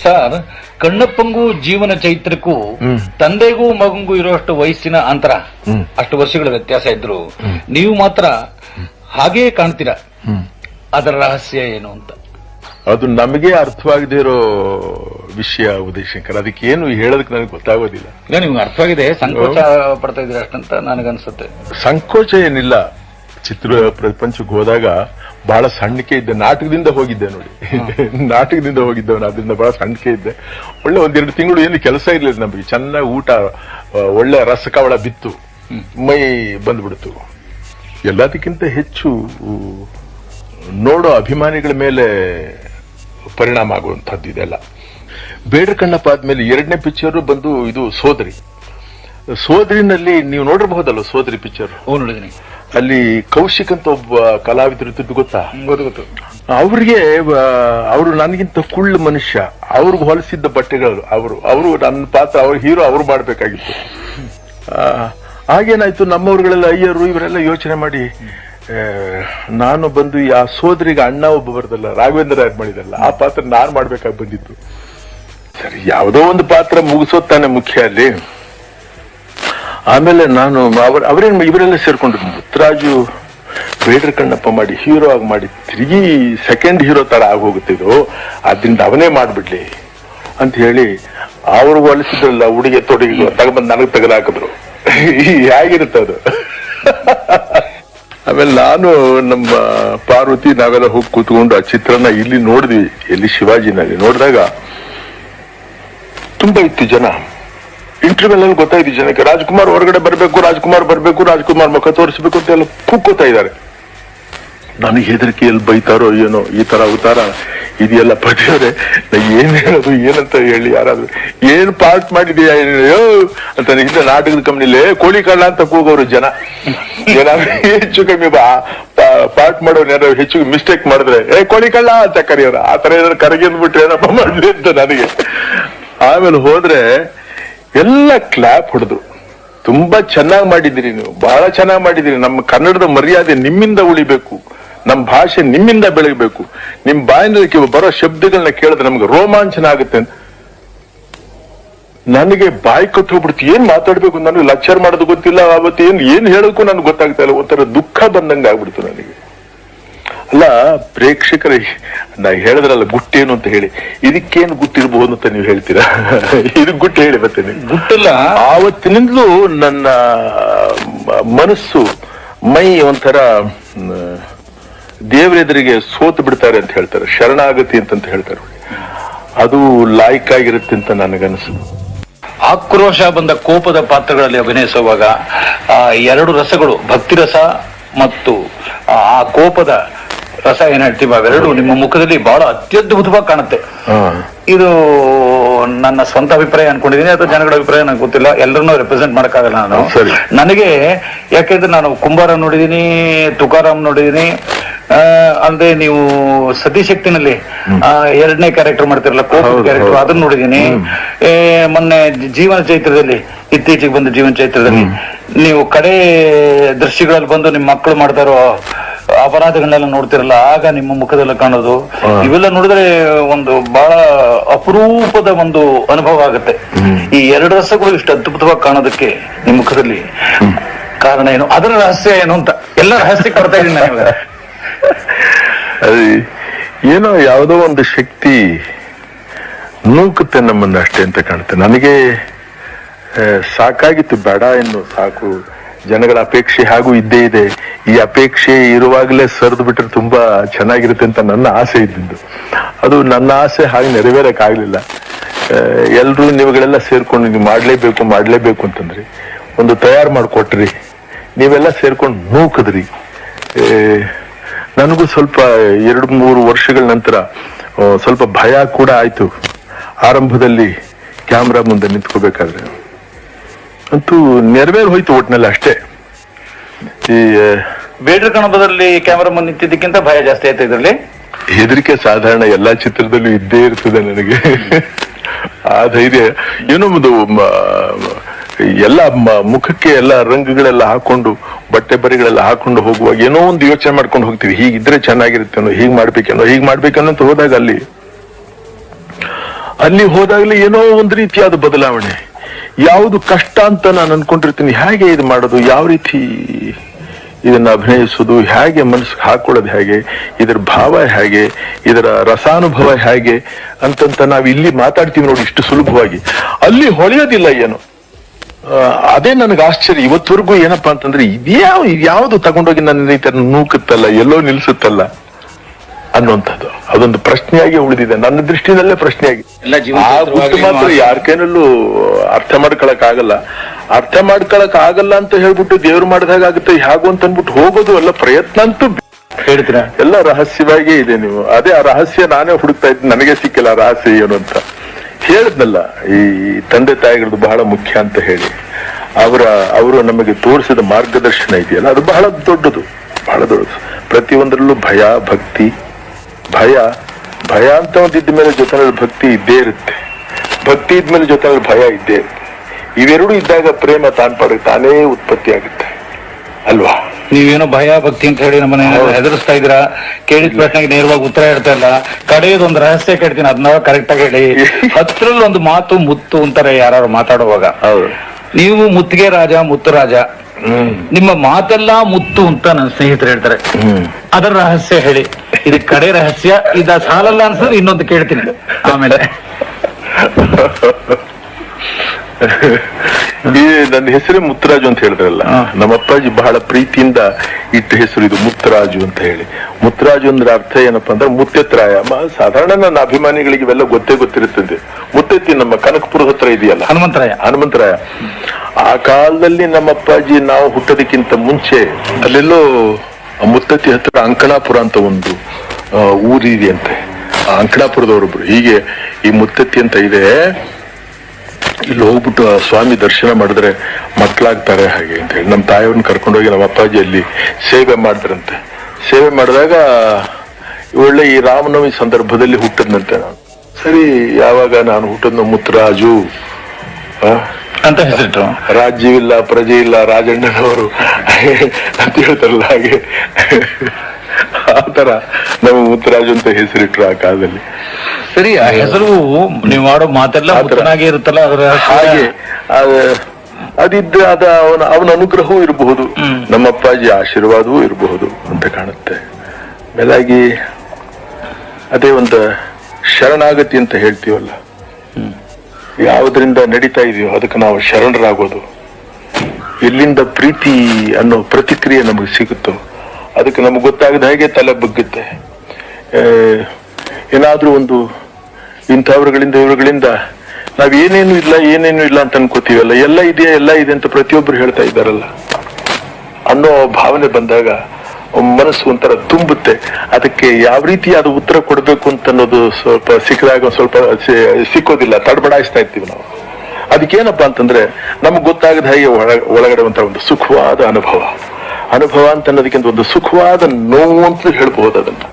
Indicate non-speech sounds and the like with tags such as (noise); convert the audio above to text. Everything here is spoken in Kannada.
ಸರ್ ಕಣ್ಣಪ್ಪಂಗೂ ಜೀವನ ಚೈತ್ರಕ್ಕೂ ತಂದೆಗೂ ಮಗಂಗೂ ಇರುವಷ್ಟು ವಯಸ್ಸಿನ ಅಂತರ. ಅಷ್ಟು ವರ್ಷಗಳ ವ್ಯತ್ಯಾಸ ಇದ್ರು. ನೀವು ಮಾತ್ರ ಹಾಗೇ ಕಾಣ್ತೀರಾ? ಅದರ ರಹಸ್ಯ ಏನು ಅಂತ? ಅದು ನಮಗೆ ಅರ್ಥವಾಗದೆ ಇರೋ ವಿಷಯ ಉದಯಶಂಕರ್ ಅದಕ್ಕೆ ಏನು ಹೇಳೋದಕ್ಕೆ ನನಗೆ ಗೊತ್ತಾಗೋದಿಲ್ಲ. ನಿಮ್ಗೆ ಅರ್ಥವಾಗಿದೆ. ಸಂಕೋಚ ಪಡ್ತಾ ಇದ್ದೀರಾ ಅಷ್ಟಂತ ನನಗನ್ಸುತ್ತೆ. ಸಂಕೋಚ ಏನಿಲ್ಲ. ಚಿತ್ರ ಪ್ರಪಂಚಕ್ಕೆ ಹೋದಾಗ ಬಹಳ ಸಣ್ಣಕೆ ಇದ್ದೆ, ನಾಟಕದಿಂದ ಹೋಗಿದ್ದೆ ನೋಡಿ. ನಾಟಕದಿಂದ ಹೋಗಿದ್ದವನು ಅದರಿಂದ ಬಹಳ ಸಣ್ಣಕೆ ಇದ್ದೆ. ಒಳ್ಳೆ ಒಂದೆರಡು ತಿಂಗಳು ಏನು ಕೆಲಸ ಇರಲಿಲ್ಲ ನಮಗೆ. ಚೆನ್ನಾಗಿ ಊಟ ಒಳ್ಳೆ ರಸಕವಳ ಬಿತ್ತು. ಮೈ ಬಂದ್ಬಿಡ್ತು. ಎಲ್ಲದಕ್ಕಿಂತ ಹೆಚ್ಚು ನೋಡೋ ಅಭಿಮಾನಿಗಳ ಮೇಲೆ ಪರಿಣಾಮ ಆಗುವಂಥದ್ದು ಇದೆಲ್ಲ. ಬೇಡ್ರ ಕಣ್ಣಪ್ಪ ಆದ್ಮೇಲೆ ಎರಡನೇ ಪಿಕ್ಚರ್ ಬಂದು ಇದು ಸೋದರಿ. ಸೋದರಿನಲ್ಲಿ ನೀವು ನೋಡಿರಬಹುದಲ್ಲ ಸೋದರಿ ಪಿಕ್ಚರ್ ಓ ನೋಡಿದೀನಿ ಅಲ್ಲಿ ಕೌಶಿಕ್ ಅಂತ ಒಬ್ಬ ಕಲಾವಿದರು ಇದ್ದದ್ದು ಗೊತ್ತಾ? ಗೊತ್ತು ಗೊತ್ತು. ಅವ್ರಿಗೆ ಅವರು ನನಗಿಂತ ಕುಳ್ಳು ಮನುಷ್ಯ. ಅವ್ರಿಗೆ ಹೊಲಿಸಿದ್ದ ಬಟ್ಟೆಗಳು ಅವರು ಅವರು ನನ್ನ ಪಾತ್ರ ಅವ್ರ ಹೀರೋ ಅವ್ರು ಮಾಡಬೇಕಾಗಿತ್ತು. ಹಾಗೇನಾಯ್ತು? ನಮ್ಮವ್ರುಗಳೆಲ್ಲ ಅಯ್ಯರು ಇವರೆಲ್ಲ ಯೋಚನೆ ಮಾಡಿ ನಾನು ಬಂದು ಆ ಸೋದರಿಗೆ ಅಣ್ಣ ಒಬ್ಬ ಬರ್ದಲ್ಲ ರಾಘವೇಂದ್ರ ಯಾರು ಮಾಡಿದಲ್ಲ ಆ ಪಾತ್ರ ನಾನು ಮಾಡ್ಬೇಕಾಗಿ ಬಂದಿತ್ತು ಸರಿ ಯಾವುದೋ ಒಂದು ಪಾತ್ರ ಮುಗಿಸೋದ್ ತಾನೆ ಮುಖ್ಯ ಅಲ್ಲಿ. ಆಮೇಲೆ ನಾನು ಅವ್ರ ಅವರೇನ್ ಇವರೆಲ್ಲ ಸೇರ್ಕೊಂಡ್ರು ಮುತ್ತರಾಜು ಬೇಡ್ರ ಕಣ್ಣಪ್ಪ ಮಾಡಿ ಹೀರೋ ಆಗಿ ಮಾಡಿ ತಿರುಗಿ ಸೆಕೆಂಡ್ ಹೀರೋ ತರ ಆಗೋಗುತ್ತೆ ಇದು ಅದ್ರಿಂದ ಅವನೇ ಮಾಡ್ಬಿಡ್ಲಿ ಅಂತ ಹೇಳಿ ಅವ್ರು ಹೊಲಿಸಿದ್ರಲ್ಲ ಉಡುಗೆ ತೊಡುಗೆ ತಗೊಂಬಂದು ನನಗೆ ತೆಗೆದಾಕಿದ್ರು. ಹೇಗಿರುತ್ತೆ ಅದು? ಆಮೇಲೆ ನಾನು ನಮ್ಮ ಪಾರ್ವತಿ ನಾವೆಲ್ಲ ಹೋಗಿ ಕೂತ್ಕೊಂಡು ಆ ಚಿತ್ರನ ಇಲ್ಲಿ ನೋಡಿದ್ವಿ ಎಲ್ಲಿ ಶಿವಾಜಿನಲ್ಲಿ ನೋಡಿದಾಗ ತುಂಬಾ ಇತ್ತು ಜನ. ಇಂಟರ್ವ್ಯೂ ಅಲ್ಲಿ ಗೊತ್ತಾಯ್ತು ಜನಕ್ಕೆ. ರಾಜ್ಕುಮಾರ್ ಹೊರಗಡೆ ಬರಬೇಕು, ರಾಜ್ಕುಮಾರ್ ಬರಬೇಕು, ರಾಜ್ಕುಮಾರ್ ಮುಖ ತೋರಿಸಬೇಕು ಅಂತ ಎಲ್ಲ ಕೂಗ್ಕೋತಾ ಇದ್ದಾರೆ. ನನಗೆ ಹೆದರಿಕೆ ಎಲ್ಲಿ ಬೈತಾರೋ ಏನೋ ಈ ತರ ಅವತಾರ ಇದೆಯಲ್ಲ ಪತಿಯವರೇ ನಾ ಏನ್ ಹೇಳೋದು, ಏನಂತ ಹೇಳಿ ಯಾರಾದ್ರೂ? ಏನ್ ಪಾರ್ಟ್ ಮಾಡಿದ್ಯಾ ಅಂತ ಹಿಂದೆ ನಾಟಕದ ಕಂಪ್ನಿಲಿ ಕೋಳಿ ಕಳ್ಳ ಅಂತ ಕೂಗೋರು ಜನ. ಏನಾದ್ರು ಹೆಚ್ಚು ಕಮ್ಮಿ ಪಾರ್ಟ್ ಮಾಡೋರು ಏನಾದ್ರು ಹೆಚ್ಚು ಮಿಸ್ಟೇಕ್ ಮಾಡಿದ್ರೆ, ಏ, ಕೋಳಿ ಕಳ್ಳ ಅಂತ ಕರೆಯೋರು. ಆ ತರ ಏನಾದ್ರು ಕರಗಿಂದ್ಬಿಟ್ರೆ ಏನಪ್ಪ ಮಾಡ್ಲಿ ಅಂತ ನನಗೆ. ಆಮೇಲೆ ಹೋದ್ರೆ ಎಲ್ಲ ಕ್ಲಾಪ್ ಹೊಡೆದ್ರು. ತುಂಬಾ ಚೆನ್ನಾಗಿ ಮಾಡಿದ್ದೀರಿ ನೀವು. ಬಹಳ ಚೆನ್ನಾಗಿ ಮಾಡಿದ್ದೀರಿ. ನಮ್ಮ ಕನ್ನಡದ ಮರ್ಯಾದೆ ನಿಮ್ಮಿಂದ ಉಳಿಬೇಕು. ನಮ್ಮ ಭಾಷೆ ನಿಮ್ಮಿಂದ ಬೆಳಗಬೇಕು. ನಿಮ್ ಬಾಯಿನಲ್ಲಿ ಬರೋ ಶಬ್ದಗಳನ್ನ ಕೇಳಿದ್ರೆ ನಮ್ಗೆ ರೋಮಾಂಚನ ಆಗುತ್ತೆ ನನಗೆ ಬಾಯಿ ಹೋಗ್ಬಿಡ್ತು. ಏನ್ ಮಾತಾಡ್ಬೇಕು? ನನಗೆ ಲೆಕ್ಚರ್ ಮಾಡೋದು ಗೊತ್ತಿಲ್ಲ. ಆವತ್ತು ಏನ್ ಏನ್ ಹೇಳಕ್ಕೂ ನನಗೆ ಗೊತ್ತಾಗ್ತಾ ಇಲ್ಲ. ಒಂಥರ ದುಃಖ ಬಂದಂಗೆ ಆಗ್ಬಿಡ್ತು ನನಗೆ. ಅಲ್ಲ ಪ್ರೇಕ್ಷಕರ ನಾ ಹೇಳಿದ್ರಲ್ಲ ಗುಟ್ಟೇನು ಅಂತ ಹೇಳಿ. ಇದಕ್ಕೇನು ಗುಟ್ಟಿರ್ಬಹುದು ಅಂತ ನೀವು ಹೇಳ್ತೀರಾ? (laughs) ಇದಕ್ ಗುಟ್ಟು ಹೇಳಿ ಬರ್ತೇನೆ ಗುಟ್ಟಲ್ಲ? ಆವತ್ತಿನಿಂದಲೂ ನನ್ನ ಮನಸ್ಸು ಮೈ ಒಂಥರ ದೇವರೆದುರಿಗೆ ಸೋತು ಬಿಡ್ತಾರೆ ಅಂತ ಹೇಳ್ತಾರೆ. ಶರಣಾಗತಿ ಅಂತಂತ ಹೇಳ್ತಾರೆ ಅದು ಲಾಯ್ಕ್ ಆಗಿರುತ್ತೆ ಅಂತ ನನಗನ್ಸು ಆಕ್ರೋಶ ಬಂದ ಕೋಪದ ಪಾತ್ರಗಳಲ್ಲಿ ಅಭಿನಯಿಸುವಾಗ ಆ ಎರಡು ರಸಗಳು ಭಕ್ತಿ ರಸ ಮತ್ತು ಆ ಕೋಪದ ರಸ ಏನ್ ಹೇಳ್ತೀವಿ ಅವೆರಡು ನಿಮ್ಮ ಮುಖದಲ್ಲಿ ಬಹಳ ಅತ್ಯದ್ಭುತವಾಗಿ ಕಾಣುತ್ತೆ. ಇದು ನನ್ನ ಸ್ವಂತ ಅಭಿಪ್ರಾಯ ಅನ್ಕೊಂಡಿದ್ದೀನಿ ಅಥವಾ ಜನಗಳ ಅಭಿಪ್ರಾಯ ನನಗೆ ಗೊತ್ತಿಲ್ಲ. ಎಲ್ಲರನ್ನೂ ರೆಪ್ರೆಸೆಂಟ್ ಮಾಡಕ್ಕಾಗಲ್ಲ ನಾನು. ನನಗೆ ಯಾಕೆಂದ್ರೆ ನಾನು ಕುಂಬಾರ ನೋಡಿದೀನಿ ತುಕಾರಾಮ್ ನೋಡಿದೀನಿ ಅಲ್ಲದೆ ನೀವು ಸತಿಶಕ್ತಿನಲ್ಲಿ ಎರಡನೇ ಕ್ಯಾರೆಕ್ಟರ್ ಮಾಡ್ತಿರಲ್ಲ ಕೋಪ ಕ್ಯಾರೆಕ್ಟರ್ ಅದನ್ನ ನೋಡಿದೀನಿ ಮೊನ್ನೆ ಜೀವನ ಚೈತ್ರದಲ್ಲಿ ಇತ್ತೀಚೆಗೆ ಬಂದ ಜೀವನ ಚೈತ್ರದಲ್ಲಿ ನೀವು ಕಡೆ ದೃಶ್ಯಗಳಲ್ಲಿ ಬಂದು ನಿಮ್ಮ ಮಕ್ಕಳು ಮಾಡ್ತಾರೋ ಅಪರಾಧಗಳನ್ನೆಲ್ಲ ನೋಡ್ತಿರಲ್ಲ ಆಗ ನಿಮ್ಮ ಮುಖದಲ್ಲ ಕಾಣೋದು. ಇವೆಲ್ಲ ನೋಡಿದ್ರೆ ಒಂದು ಬಹಳ ಅಪರೂಪದ ಒಂದು ಅನುಭವ ಆಗುತ್ತೆ. ಈ ಎರಡು ರಸಗಳು ಇಷ್ಟು ಅದ್ಭುತವಾಗಿ ಕಾಣೋದಕ್ಕೆ ನಿಮ್ಮ ಮುಖದಲ್ಲಿ ಕಾರಣ ಏನು? ಅದರ ರಹಸ್ಯ ಏನು ಅಂತ? ಎಲ್ಲ ರಹಸ್ಯ ಕೊಡ್ತಾ ಇದ್ದೀನಿ ನಾನು ಏನೋ ಯಾವುದೋ ಒಂದು ಶಕ್ತಿ ನೂಕುತ್ತೆ ನಮ್ಮನ್ನು ಅಷ್ಟೇ ಅಂತ ಕಾಣುತ್ತೆ. ನನಗೆ ಸಾಕಾಗಿತ್ತು, ಬೇಡ ಇನ್ನು, ಸಾಕು. ಜನಗಳ ಅಪೇಕ್ಷೆ ಹಾಗೂ ಇದ್ದೇ ಇದೆ. ಈ ಅಪೇಕ್ಷೆ ಇರುವಾಗಲೇ ಸರಿದು ಬಿಟ್ಟರೆ ತುಂಬಾ ಚೆನ್ನಾಗಿರುತ್ತೆ ಅಂತ ನನ್ನ ಆಸೆ ಇದ್ದಿದ್ದು. ಅದು ನನ್ನ ಆಸೆ ಹಾಗೆ ನೆರವೇರಕ್ಕಾಗಲಿಲ್ಲ. ಎಲ್ಲರೂ ನೀವುಗಳೆಲ್ಲ ಸೇರ್ಕೊಂಡು ನೀವು ಮಾಡಲೇಬೇಕು ಮಾಡಲೇಬೇಕು ಅಂತಂದ್ರಿ. ಒಂದು ತಯಾರು ಮಾಡಿಕೊಟ್ರಿ. ನೀವೆಲ್ಲ ಸೇರ್ಕೊಂಡು ನೂಕದ್ರಿ. ನನಗೂ ಸ್ವಲ್ಪ ಎರಡು ಮೂರು ವರ್ಷಗಳ ನಂತರ ಸ್ವಲ್ಪ ಭಯ ಕೂಡ ಆಯಿತು. ಆರಂಭದಲ್ಲಿ ಕ್ಯಾಮ್ರಾ ಮುಂದೆ ನಿಂತ್ಕೋಬೇಕಾದ್ರೆ. ಅಂತೂ ನೆರವೇರು ಹೋಯ್ತು ಒಟ್ನಲ್ಲಿ ಅಷ್ಟೇ. ಈ ಬೇಡ್ರ ಕಣಬದಲ್ಲಿ ಕ್ಯಾಮ್ರಾ ಮುಂದೆ ನಿಂತಿದ್ದಕ್ಕಿಂತ ಭಯ ಜಾಸ್ತಿ ಆಯ್ತು ಇದರಲ್ಲಿ? ಹೆದರಿಕೆ ಸಾಧಾರಣ ಎಲ್ಲಾ ಚಿತ್ರದಲ್ಲೂ ಇದ್ದೇ ಇರ್ತದೆ ನನಗೆ. ಆ ಧೈರ್ಯ. ಏನೋ ಒಂದು ಎಲ್ಲ ಮುಖಕ್ಕೆ ಎಲ್ಲ ರಂಗುಗಳೆಲ್ಲ ಹಾಕೊಂಡು, ಬಟ್ಟೆ ಬರಿಗಳೆಲ್ಲ ಹಾಕೊಂಡು ಹೋಗುವಾಗ ಏನೋ ಒಂದು ಯೋಚನೆ ಮಾಡ್ಕೊಂಡು ಹೋಗ್ತೀವಿ. ಹೀಗಿದ್ರೆ ಚೆನ್ನಾಗಿರುತ್ತೇನೋ ಹೀಗ್ ಮಾಡ್ಬೇಕೇನೋ ಹೀಗ್ ಮಾಡ್ಬೇಕೇನೋ ಅಂತ ಹೋದಾಗ ಅಲ್ಲಿ ಅಲ್ಲಿ ಹೋದಾಗಲೇ ಏನೋ ಒಂದು ರೀತಿಯಾದ ಬದಲಾವಣೆ. ಯಾವುದು ಕಷ್ಟ ಅಂತ ನಾನು ಅನ್ಕೊಂಡಿರ್ತೀನಿ. ಹೇಗೆ ಇದು ಮಾಡೋದು? ಯಾವ ರೀತಿ ಇದನ್ನ ಅಭಿನಯಿಸೋದು? ಹೇಗೆ ಮನಸ್ಸಿಗೆ ಹಾಕೊಳ್ಳೋದು ಹೇಗೆ? ಇದರ ಭಾವ ಹೇಗೆ? ಇದರ ರಸಾನುಭವ ಹೇಗೆ? ಅಂತಂತ ನಾವು ಇಲ್ಲಿ ಮಾತಾಡ್ತೀವಿ ನೋಡಿ, ಇಷ್ಟು ಸುಲಭವಾಗಿ. ಅಲ್ಲಿ ಹೊಳೆಯೋದಿಲ್ಲ ಏನು? ಅದೇ ನನಗೆ ಆಶ್ಚರ್ಯ. ಇವತ್ತವರೆಗೂ ಏನಪ್ಪಾ ಅಂತಂದ್ರೆ ಇದ್ಯಾವ ಯಾವ್ದು ತಗೊಂಡೋಗಿ ನನ್ನ ಈ ತರ ನೂಕುತ್ತಲ್ಲ ಎಲ್ಲೋ ನಿಲ್ಸುತ್ತಲ್ಲ ಅನ್ನುವಂಥದ್ದು. ಅದೊಂದು ಪ್ರಶ್ನೆಯಾಗಿ ಉಳಿದಿದೆ. ನನ್ನ ದೃಷ್ಟಿನಲ್ಲೇ ಪ್ರಶ್ನೆಯಾಗಿ. ಮಾತ್ರ ಯಾರ ಕೈನಲ್ಲೂ ಅರ್ಥ ಮಾಡ್ಕೊಳಕ್ ಆಗಲ್ಲ ಅರ್ಥ ಮಾಡ್ಕೊಳಕ್ ಆಗಲ್ಲ ಅಂತ ಹೇಳ್ಬಿಟ್ಟು ದೇವ್ರು ಮಾಡಿದಾಗ ಆಗುತ್ತೆ. ಹೇಗು ಅಂತ ಅನ್ಬಿಟ್ಟು ಹೋಗೋದು ಅಲ್ಲ ಪ್ರಯತ್ನ ಅಂತೂ ಹೇಳ್ತೀರಾ? ಎಲ್ಲ ರಹಸ್ಯವಾಗೇ ಇದೆ ನೀವು. ಅದೇ ಆ ರಹಸ್ಯ ನಾನೇ ಹುಡುಕ್ತಾ ಇದ್ದೀನಿ. ನನಗೆ ಸಿಕ್ಕಿಲ್ಲ ಆ ರಹಸ್ಯ ಏನು ಅಂತ. ಹೇಳಿದ್ನಲ್ಲ, ಈ ತಂದೆ ತಾಯಿಗಳದ್ದು ಬಹಳ ಮುಖ್ಯ ಅಂತ ಹೇಳಿ. ಅವರ, ಅವರು ನಮಗೆ ತೋರಿಸಿದ ಮಾರ್ಗದರ್ಶನ ಇದೆಯಲ್ಲ, ಅದು ಬಹಳ ದೊಡ್ಡದು ಬಹಳ ದೊಡ್ಡದು. ಪ್ರತಿಯೊಂದರಲ್ಲೂ ಭಯ, ಭಕ್ತಿ, ಭಯ ಭಯ ಅಂತ ಒಂದಿದ್ದ ಮೇಲೆ ಜೊತೆನಲ್ಲಿ ಭಕ್ತಿ ಇದ್ದೇ ಇರುತ್ತೆ. ಭಕ್ತಿ ಇದ್ಮೇಲೆ ಜೊತೆನಲ್ಲಿ ಭಯ ಇದ್ದೇ ಇರುತ್ತೆ. ಇವೆರಡೂ ಇದ್ದಾಗ ಪ್ರೇಮ ತಾನ್ ತಾನೇ ಉತ್ಪತ್ತಿ ಆಗುತ್ತೆ ಅಲ್ವಾ? ನೀವೇನೋ ಭಯ ಭಕ್ತಿ ಅಂತ ಹೇಳಿ ನಮ್ಮನ್ನ ಹೆದರಿಸ್ತಾ ಇದ್ದೀರಾ? ಕೇಳಿದ ಪ್ರಶ್ನೆಗೆ ನೇರವಾಗಿ ಉತ್ತರ ಹೇಳ್ತಾ ಇಲ್ಲ. ಕಡೆಯದೊಂದು ರಹಸ್ಯ ಕೇಳ್ತೀನಿ ಅದನ್ನ ಕರೆಕ್ಟ್ ಆಗಿ ಹೇಳಿ. (laughs) ಹತ್ರಲ್ಲಿ ಒಂದು ಮಾತು ಮುತ್ತು ಅಂತಾರೆ ಯಾರು ಮಾತಾಡುವಾಗ. ನೀವು ಮುತ್ತಿಗೆ ರಾಜ ಮುತ್ತು ರಾಜ. ಹ್ಮ್. ನಿಮ್ಮ ಮಾತೆಲ್ಲಾ ಮುತ್ತು ಅಂತ ನನ್ನ ಸ್ನೇಹಿತರು ಹೇಳ್ತಾರೆ. ಅದರ ರಹಸ್ಯ ಹೇಳಿ. ಇದು ಕಡೆ ರಹಸ್ಯ ಇದ ಸಾಲಲ್ಲ ಅನ್ಸಿದ್ರೆ ಇನ್ನೊಂದು ಕೇಳ್ತೀನಿ. ಆಮೇಲೆ. (laughs) (laughs) ಈ ನನ್ನ ಹೆಸರೇ ಮುತ್ತರಾಜು ಅಂತ ಹೇಳಿದ್ರಲ್ಲ. ನಮ್ಮ ಅಪ್ಪಾಜಿ ಬಹಳ ಪ್ರೀತಿಯಿಂದ ಇಟ್ಟ ಹೆಸರು ಇದು ಮುತ್ತರಾಜು ಅಂತ ಹೇಳಿ. ಮುತ್ತರಾಜು ಅಂದ್ರೆ ಅರ್ಥ ಏನಪ್ಪಾ ಅಂದ್ರೆ ಮುತ್ತೆತ್ರಾಯ. ಸಾಧಾರಣ ನನ್ನ ಅಭಿಮಾನಿಗಳಿಗೆ ಇವೆಲ್ಲ ಗೊತ್ತೇ ಗೊತ್ತಿರುತ್ತದೆ. ಮುತ್ತೆತ್ತಿ ನಮ್ಮ ಕನಕಪುರ ಹತ್ರ ಇದೆಯಲ್ಲ? ಹನುಮಂತರಾಯ. ಹನುಮಂತರಾಯ. ಆ ಕಾಲದಲ್ಲಿ ನಮ್ಮ ಅಪ್ಪಾಜಿ ನಾವು ಹುಟ್ಟೋದಕ್ಕಿಂತ ಮುಂಚೆ ಅಲ್ಲೆಲ್ಲೋ ಆ ಮುತ್ತತ್ತಿ ಹತ್ರ ಅಂಕಣಾಪುರ ಅಂತ ಒಂದು ಆ, ಊರಿದೆ ಅಂತೆ. ಆ ಅಂಕಣಾಪುರದವರೊಬ್ರು ಹೀಗೆ ಈ ಮುತ್ತತ್ತಿ ಅಂತ ಇದೆ. ಇಲ್ಲಿ ಹೋಗ್ಬಿಟ್ಟು ಆ ಸ್ವಾಮಿ ದರ್ಶನ ಮಾಡಿದ್ರೆ ಮಕ್ಕಳಾಗ್ತಾರೆ ಹಾಗೆ ಅಂತ ಹೇಳಿ. ನಮ್ಮ ತಾಯಿಯವ್ರನ್ನ ಕರ್ಕೊಂಡೋಗಿ ನಮ್ಮ ಅಪ್ಪಾಜಿ ಅಲ್ಲಿ ಸೇವೆ ಮಾಡಿದ್ರಂತೆ ಸೇವೆ ಮಾಡಿದಾಗ ಒಳ್ಳೆ ಈ ರಾಮನವಮಿ ಸಂದರ್ಭದಲ್ಲಿ ಹುಟ್ಟದ್ನಂತೆ ನಾನು. ಸರಿ ಯಾವಾಗ ನಾನು ಹುಟ್ಟದ್ನ ಮುತ್ತರಾಜು ಅಂತ ಹೆಸರಿಟ್ಟು ರಾಜ್ಯವಿಲ್ಲ ಪ್ರಜೆ ಇಲ್ಲ ರಾಜಣ್ಣನವರು ಅಂತ ಹೇಳ್ತಾರಲ್ಲ ಹಾಗೆ. ಆತರ ನಮ್ಮ ಮುತ್ತರಾಜ್ ಅಂತ ಹೆಸರಿಟ್ರು ಆ ಕಾಲದಲ್ಲಿ. ಸರಿ ಆ ಹೆಸರು ನೀವು ಮಾಡೋ ಮಾತೆಲ್ಲ ಮುತ್ತನಾಗೆ ಇರುತ್ತಲ್ಲ ಅದರ ಹಾಗೆ ಅದ- ಅದಿದ್ದ ಅದ ಅವನ ಅವನ ಅನುಗ್ರಹವೂ ಇರಬಹುದು. ನಮ್ಮ ಅಪ್ಪಾಜಿ ಆಶೀರ್ವಾದವೂ ಇರಬಹುದು ಅಂತ ಕಾಣುತ್ತೆ. ಮೇಲಾಗಿ ಅದೇ ಒಂದು ಶರಣಾಗತಿ ಅಂತ ಹೇಳ್ತೀವಲ್ಲ. ಯಾವುದರಿಂದ ನಡೀತಾ ಇದೆಯೋ ಅದಕ್ಕೆ ನಾವು ಶರಣರಾಗೋದು. ಎಲ್ಲಿಂದ ಪ್ರೀತಿ ಅನ್ನೋ ಪ್ರತಿಕ್ರಿಯೆ ನಮಗೆ ಸಿಗುತ್ತೋ ಅದಕ್ಕೆ ನಮಗೆ ಗೊತ್ತಾಗದ ಹಾಗೆ ತಲೆ ಬಗ್ಗುತ್ತೆ. ಏನಾದರೂ ಒಂದು ಇಂಥವ್ರಗಳಿಂದ ಇವರುಗಳಿಂದ ನಾವು ಏನೇನು ಇಲ್ಲ ಏನೇನು ಇಲ್ಲ ಅಂತ ಅನ್ಕೋತೀವಲ್ಲ, ಎಲ್ಲ ಇದೆಯಾ, ಎಲ್ಲ ಇದೆ ಅಂತ ಪ್ರತಿಯೊಬ್ರು ಹೇಳ್ತಾ ಇದ್ದಾರಲ್ಲ. ಅನ್ನೋ ಭಾವನೆ ಬಂದಾಗ ಮನಸ್ಸು ಒಂಥರ ತುಂಬುತ್ತೆ. ಅದಕ್ಕೆ ಯಾವ ರೀತಿ ಅದು ಉತ್ತರ ಕೊಡಬೇಕು ಅಂತ ಅನ್ನೋದು ಸ್ವಲ್ಪ ಸಿಕ್ಕಿದಾಗ ಸ್ವಲ್ಪ ಸಿಕ್ಕೋದಿಲ್ಲ, ತಡಬಡಾಯಿಸ್ತಾ ಇರ್ತೀವಿ ನಾವು. ಅದಕ್ಕೇನಪ್ಪಾ ಅಂತಂದ್ರೆ ನಮ್ಗೆ ಗೊತ್ತಾಗದ ಹಾಗೆ ಒಳ- ಒಳಗಡೆ ಒಂಥರ ಒಂದು ಸುಖವಾದ ಅನುಭವ. ಅನುಭವ ಅಂತ ಅನ್ನೋದಕ್ಕಿಂತ ಒಂದು ಸುಖವಾದ ನೋವು ಅಂತಲೂ ಹೇಳ್ಬಹುದು ಅದನ್ನ.